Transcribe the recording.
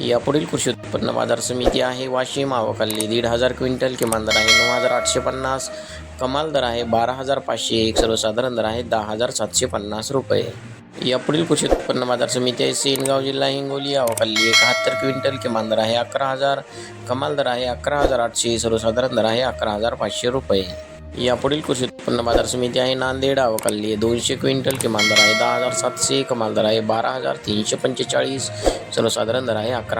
यापुढील कृषी उत्पन्न बाजार समिती आहे. वाशिम अवकाली दीड हजार क्विंटल किमान दर आहे नऊ हजार आठशे पन्नास कमाल दर आहे बारा हजार पाचशे एक सर्वसाधारण दर आहे दहा हजार सातशे पन्नास रुपये. यापुढील कृषी उत्पन्न बाजार समिती आहे. सेनगाव जिल्हा हिंगोली अवकाली एकाहत्तर क्विंटल किमान दर आहे अकरा हजार कमाल दर आहे अकरा हजार आठशे सर्वसाधारण दर आहे अकरा हजार पाचशे रुपये. यापुढील कृषी उत्पन्न बाजार समिती आहे. नांदेड अवकाली दोनशे क्विंटल किमान दर आहे. दहा हजार सातशे कमाल दर आहे. बारा हजार तीनशे पंचेचाळीस सर्वसाधारण दर आहे. अकरा